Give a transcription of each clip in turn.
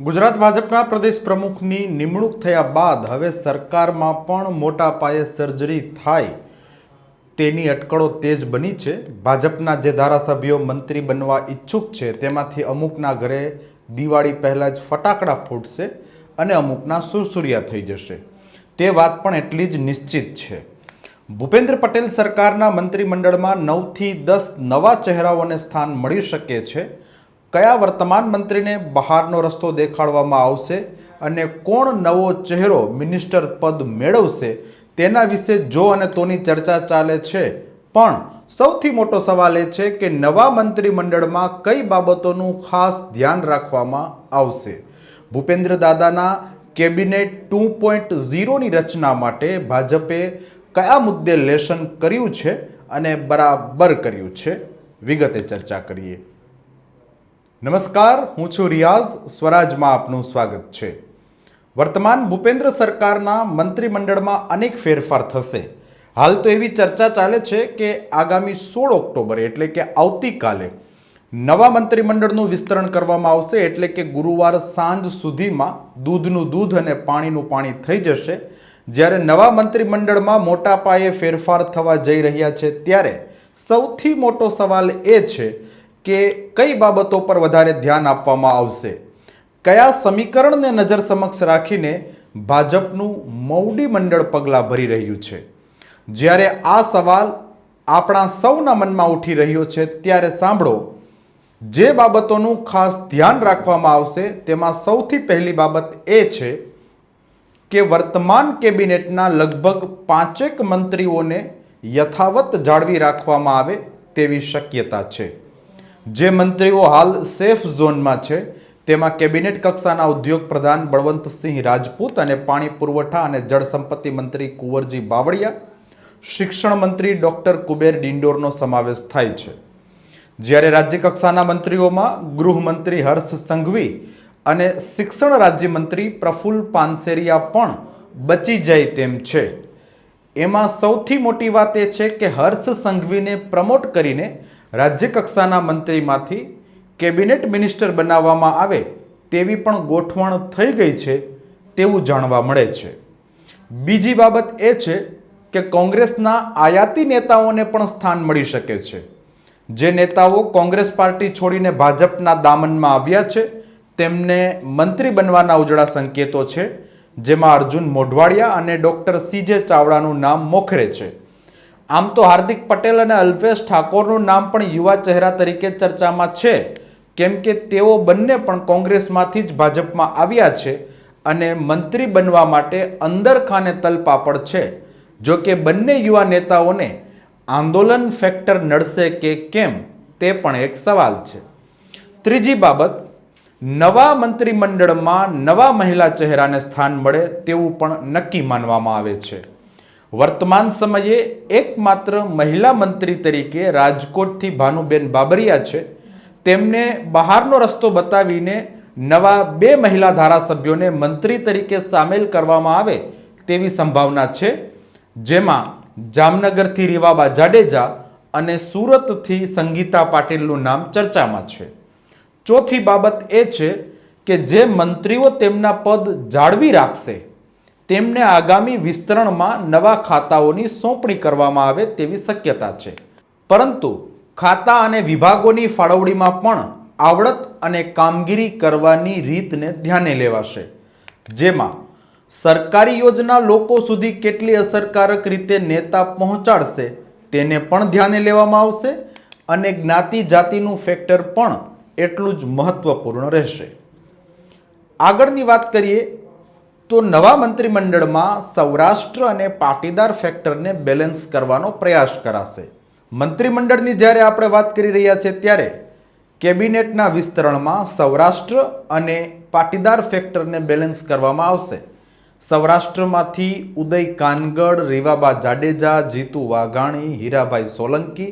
ગુજરાત ભાજપના પ્રદેશ પ્રમુખની નિમણૂક થયા બાદ હવે સરકારમાં પણ મોટા પાયે સર્જરી થાય. તેની અટકળો તેજ બની છે. ભાજપના જે ધારાસભ્યો મંત્રી બનવા ઈચ્છુક છે, તેમાંથી અમુકના ઘરે દિવાળી પહેલાં જ ફટાકડા ફૂટશે અને અમુકના સુરસુરિયા થઈ જશે. તે વાત પણ એટલી જ નિશ્ચિત છે. ભૂપેન્દ્ર પટેલ સરકારના મંત્રીમંડળમાં નવથી દસ નવા ચહેરાઓને સ્થાન મળી શકે છે. કયા વર્તમાન મંત્રીને બહારનો રસ્તો દેખાડવામાં આવશે અને કોણ નવો ચહેરો મિનિસ્ટર પદ મેળવશે તેના વિશે જો અને તોની ચર્ચા ચાલે છે. પણ સૌથી મોટો સવાલ એ છે કે નવા મંત્રીમંડળમાં કઈ બાબતોનું ખાસ ધ્યાન રાખવામાં આવશે? ભૂપેન્દ્ર દાદાના કેબિનેટ ટુ પોઈન્ટ ઝીરોની રચના માટે ભાજપે કયા મુદ્દે લેશન કર્યું છે અને બરાબર કર્યું છે? વિગતે ચર્ચા કરીએ. નમસ્કાર, હું છું રિયાઝ. સ્વરાજમાં આપનું સ્વાગત છે. વર્તમાન ભૂપેન્દ્ર સરકારના મંત્રીમંડળમાં અનેક ફેરફાર થશે. હાલ તો એવી ચર્ચા ચાલે છે કે આગામી સોળ ઓક્ટોબરે, એટલે કે આવતીકાલે, નવા મંત્રીમંડળનું વિસ્તરણ કરવામાં આવશે, એટલે કે ગુરુવાર સાંજ સુધીમાં દૂધનું દૂધ અને પાણીનું પાણી થઈ જશે. જ્યારે નવા મંત્રીમંડળમાં મોટા પાયે ફેરફાર થવા જઈ રહ્યા છે, ત્યારે સૌથી મોટો સવાલ એ છે કે કઈ બાબતો પર વધારે ધ્યાન આપવામાં આવશે? કયા સમીકરણને નજર સમક્ષ રાખીને ભાજપનું મૌડી મંડળ પગલાં ભરી રહ્યું છે? જ્યારે આ સવાલ આપણા સૌના મનમાં ઉઠી રહ્યો છે, ત્યારે સાંભળો. જે બાબતોનું ખાસ ધ્યાન રાખવામાં આવશે, તેમાં સૌથી પહેલી બાબત એ છે કે વર્તમાન કેબિનેટના લગભગ પાંચેક મંત્રીઓને યથાવત જાળવી રાખવામાં આવે તેવી શક્યતા છે. જે મંત્રીઓ હાલ સેફ ઝોનમાં છે, તેમાં કેબિનેટ કક્ષાના ઉદ્યોગ પ્રધાન બળવંતસિંહ રાજપૂત અને પાણી પુરવઠા અને જળ સંપત્તિ મંત્રી કુંવરજી બાવળિયા, શિક્ષણ મંત્રી ડોક્ટર કુબેર ડિંડોરનો સમાવેશ થાય છે. જ્યારે રાજ્ય કક્ષાના મંત્રીઓમાં ગૃહમંત્રી હર્ષ સંઘવી અને શિક્ષણ રાજ્યમંત્રી પ્રફુલ્લ પાનસેરિયા પણ બચી જાય તેમ છે. એમાં સૌથી મોટી વાત એ છે કે હર્ષ સંઘવીને પ્રમોટ કરીને રાજ્ય કક્ષાના મંત્રીમાંથી કેબિનેટ મિનિસ્ટર બનાવવામાં આવે તેવી પણ ગોઠવણ થઈ ગઈ છે તેવું જાણવા મળે છે. બીજી બાબત એ છે કે કોંગ્રેસના આયાતી નેતાઓને પણ સ્થાન મળી શકે છે. જે નેતાઓ કોંગ્રેસ પાર્ટી છોડીને ભાજપના દામનમાં આવ્યા છે, તેમને મંત્રી બનવાના ઉજળા સંકેતો છે, જેમાં અર્જુન મોઢવાડિયા અને ડોક્ટર સીજે ચાવડાનું નામ મોખરે છે. આમ તો હાર્દિક પટેલ અને અલ્પેશ ઠાકોરનું નામ પણ યુવા ચહેરા તરીકે ચર્ચામાં છે. કેમ કે તેઓ બંને પણ કોંગ્રેસમાંથી જ ભાજપમાં આવ્યા છે અને મંત્રી બનવા માટે અંદર ખાને તલપાપડ છે. જો કે બંને યુવા નેતાઓને આંદોલન ફેક્ટર નડશે કે કેમ તે પણ એક સવાલ છે. ત્રીજી બાબત, નવા મંત્રીમંડળમાં નવા મહિલા ચહેરાને સ્થાન મળે તેવું પણ નક્કી માનવામાં આવે છે. વર્તમાન સમયે એકમાત્ર મહિલા મંત્રી તરીકે રાજકોટથી ભાનુબેન બાબરિયા છે. તેમને બહારનો રસ્તો બતાવીને નવા બે મહિલા ધારાસભ્યોને મંત્રી તરીકે સામેલ કરવામાં આવે તેવી સંભાવના છે. જેમાં જામનગરથી રીવાબા જાડેજા અને સુરતથી સંગીતા પાટીલનું નામ ચર્ચામાં છે. ચોથી બાબત એ છે કે જે મંત્રીઓ તેમના પદ જાળવી રાખશે તેમને આગામી વિસ્તરણમાં નવા ખાતાઓની સોંપણી કરવામાં આવે તેવી શક્યતા છે. પરંતુ ખાતા અને વિભાગોની ફાળવણીમાં પણ આવડત અને કામગીરી કરવાની રીતને ધ્યાને લેવાશે. જેમાં સરકારી યોજના લોકો સુધી કેટલી અસરકારક રીતે નેતા પહોંચાડશે તેને પણ ધ્યાને લેવામાં આવશે અને જ્ઞાતિ જાતિનું ફેક્ટર પણ એટલું જ મહત્વપૂર્ણ રહેશે. આગળની વાત કરીએ તો નવા મંત્રીમંડળમાં સૌરાષ્ટ્ર અને પાટીદાર ફેક્ટરને બેલેન્સ કરવાનો પ્રયાસ કરાશે. મંત્રીમંડળની જ્યારે આપણે વાત કરી રહ્યા છીએ ત્યારે કેબિનેટના વિસ્તરણમાં સૌરાષ્ટ્ર અને પાટીદાર ફેક્ટરને બેલેન્સ કરવામાં આવશે. સૌરાષ્ટ્રમાંથી ઉદય કાનગડ, રીવાબા જાડેજા, જીતુ વાઘાણી, હીરાભાઈ સોલંકી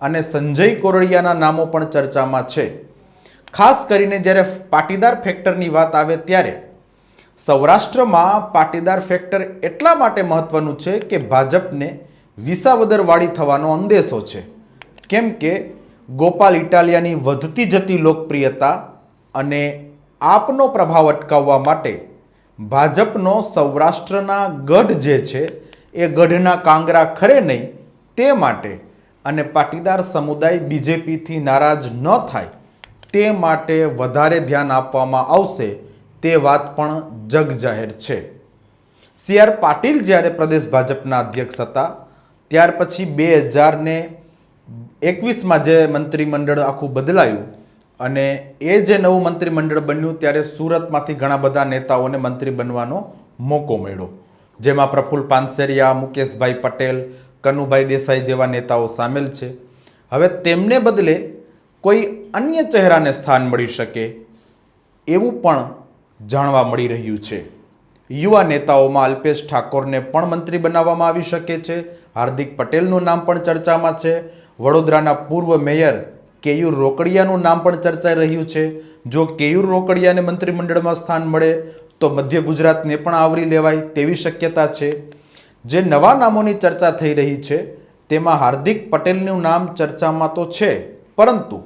અને સંજય કોરડિયાના નામો પણ ચર્ચામાં છે. ખાસ કરીને જ્યારે પાટીદાર ફેક્ટરની વાત આવે ત્યારે સૌરાષ્ટ્રમાં પાટીદાર ફેક્ટર એટલા માટે મહત્વનું છે કે ભાજપને વિસાવદરવાળી થવાનો અંદેશો છે. કેમ કે ગોપાલ ઇટાલિયાની વધતી જતી લોકપ્રિયતા અને આપનો પ્રભાવ અટકાવવા માટે ભાજપનો સૌરાષ્ટ્રના ગઢ જે છે એ ગઢના કાંગરા ખરે નહીં તે માટે અને પાટીદાર સમુદાય બીજેપીથી નારાજ ન થાય તે માટે વધારે ધ્યાન આપવામાં આવશે તે વાત પણ જગ જાહેર છે. સી આર પાટીલ જ્યારે પ્રદેશ ભાજપના અધ્યક્ષ હતા, ત્યાર પછી બે હજારને એકવીસમાં જે મંત્રીમંડળ આખું બદલાયું અને એ જે નવું મંત્રીમંડળ બન્યું, ત્યારે સુરતમાંથી ઘણા બધા નેતાઓને મંત્રી બનવાનો મોકો મળ્યો. જેમાં પ્રફુલ પાનસેરિયા, મુકેશભાઈ પટેલ, કનુભાઈ દેસાઈ જેવા નેતાઓ સામેલ છે. હવે તેમને બદલે કોઈ અન્ય ચહેરાને સ્થાન મળી શકે એવું પણ જાણવા મળી રહ્યું છે. યુવા નેતાઓમાં અલ્પેશ ઠાકોરને પણ મંત્રી બનાવવામાં આવી શકે છે. હાર્દિક પટેલનું નામ પણ ચર્ચામાં છે. વડોદરાના પૂર્વ મેયર કેયુર રોકડિયાનું નામ પણ ચર્ચાઈ રહ્યું છે. જો કેયુર રોકડિયાને મંત્રીમંડળમાં સ્થાન મળે, તો મધ્ય ગુજરાતને પણ આવરી લેવાય તેવી શક્યતા છે. જે નવા નામોની ચર્ચા થઈ રહી છે, તેમાં હાર્દિક પટેલનું નામ ચર્ચામાં તો છે, પરંતુ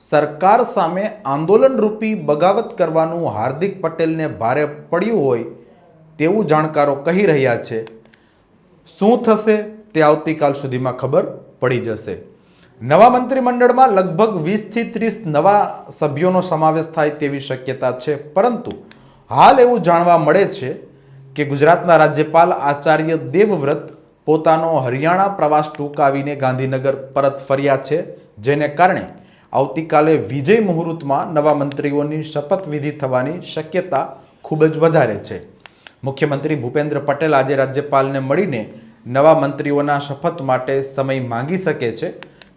સરકાર સામે આંદોલનરૂપી બગાવત કરવાનું હાર્દિક પટેલને ભારે પડ્યું હોય તેવું જાણકારો કહી રહ્યા છે. શું થશે તે આવતીકાલ સુધીમાં ખબર પડી જશે. નવા મંત્રીમંડળમાં લગભગ વીસથી ત્રીસ નવા સભ્યોનો સમાવેશ થાય તેવી શક્યતા છે. પરંતુ હાલ એવું જાણવા મળે છે કે ગુજરાતના રાજ્યપાલ આચાર્ય દેવવ્રત પોતાનો હરિયાણા પ્રવાસ ટૂંકાવીને ગાંધીનગર પરત ફર્યા છે, જેને કારણે આવતીકાલે વિજય મુહૂર્તમાં નવા મંત્રીઓની શપથવિધિ થવાની શક્યતા ખૂબ જ વધારે છે. મુખ્યમંત્રી ભૂપેન્દ્ર પટેલ આજે રાજ્યપાલને મળીને નવા મંત્રીઓના શપથ માટે સમય માંગી શકે છે.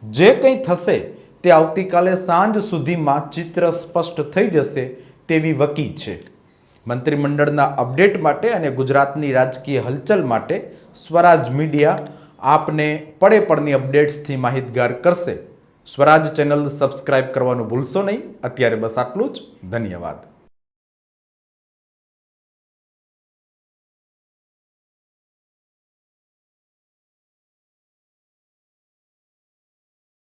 જે કંઈ થશે તે આવતીકાલે સાંજ સુધીમાં ચિત્ર સ્પષ્ટ થઈ જશે તેવી વકી છે. મંત્રીમંડળના અપડેટ માટે અને ગુજરાતની રાજકીય હલચલ માટે સ્વરાજ મીડિયા આપને પડે પડની અપડેટ્સથી માહિતગાર કરશે. સ્વરાજ ચેનલ સબસ્ક્રાઇબ કરવાનું ભૂલશો નહીં. અત્યારે બસ આટલું જ. ધન્યવાદ.